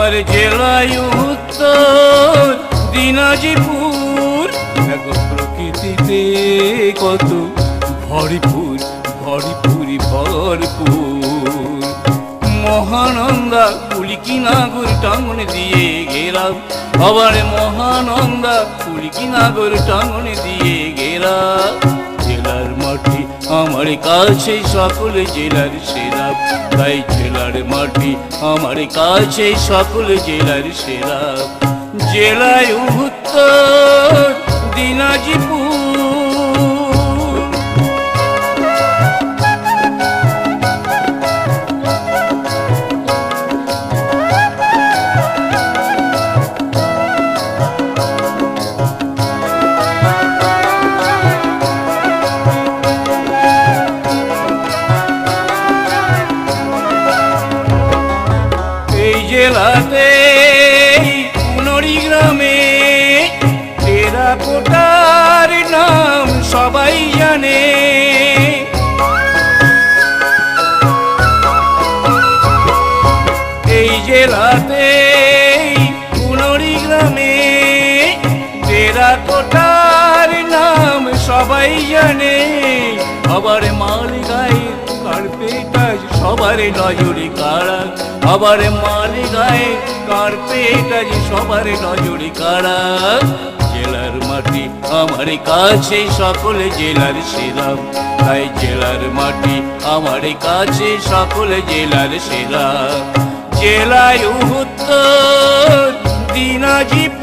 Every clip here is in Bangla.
আমার জেলায় উত্তর দিনাজপুর। দেখো প্রকৃতিতে কত ভরপুর, ভরপুরি, ভরপুর। মহানন্দা কুলিকিনাগর টাঙ্গন দিয়ে গেলাম। আবার মহানন্দা কুলিকিনাগর টাঙ্গন দিয়ে গেলাম। জেলার মাটি আমার কাছে সকল জেলার সেরা, তাই জেলার মাটি আমার কাছে সকল জেলার সেরা। জেলায় উত্তর, দিনাজপুর জেলাতে পুনরি গ্রামে টেরাকোটার নাম সবাই জানে। এই জেলাতে পুনরি গ্রামে টেরাকোটার নাম সবাই জানে। আবার মাল গায়ে কার্পেটাজ সবার নজরে কারা আবার মাল গায়ে কার্পেটাজ সবার নজরে কারা জেলার মাটি আমার কাছে, সকল জেলার সেরা তাই জেলার মাটি আমার কাছে, সকল জেলার সেরা জেলায় উত্তর, দিনাজপুর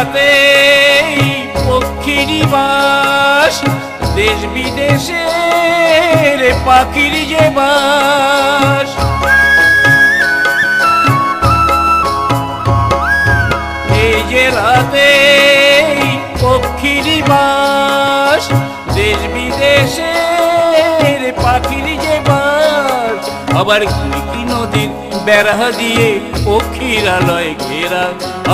জেলাতে পক্ষীর বাস, দেশ বিদেশের পাখির যে বাস। এই জেলাতে পক্ষীর বাস, দেশ বিদেশের পাখির যে বাস, আবার কুড়কি নদীর বেড়া দিয়ে পক্ষীরালয় ঘেরা।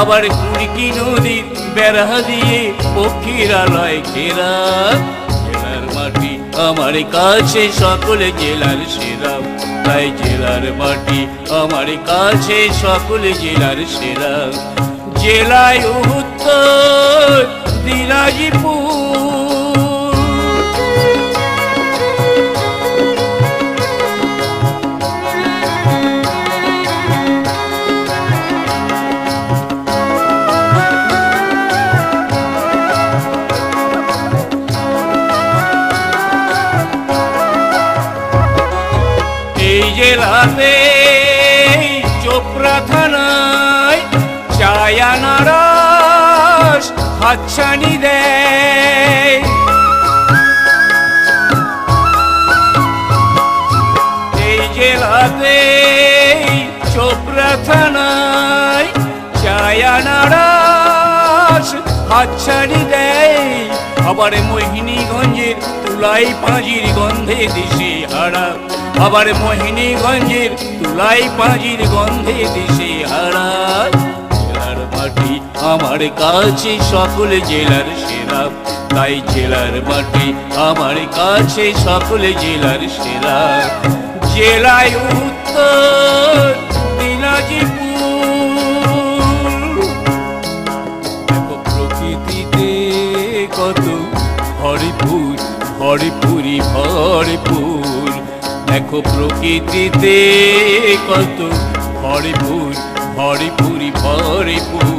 আবার কুড়কি নদীর বেড়া দিয়ে পক্ষীরালয় ঘেরা। জেলার মাটি আমার কাছে, সকল জেলার সেরা। তাই জেলার মাটি আমার কাছে, সকল জেলার সেরা। জেলায় উত্তর দিনাজপুর জেলাতে চোপড়া থানায় চায়ানারস হাতছানি দেয়। এই জেলাতে চোপড়া থানায় চায়ানারস হাতছানি দেয়। আবার মোহিনীগঞ্জের তুলাই পাঁজির গন্ধে দিশে হারা আবার মোহিনীগঞ্জের তুলাই পাঁজির গন্ধে দিশে হারা। জেলার মাটি আমার কাছে, সকল জেলার সেরা। তাই জেলার মাটি আমার কাছে, সকল জেলার সেরা। জেলায় উত্তর, দিনাজপুর। প্রকৃতিতে কত ভরপুর, ভরপুরি, ভরপুর দেখো প্রকৃতিতে কত ভরপুর ভরপুরি ভরপুর।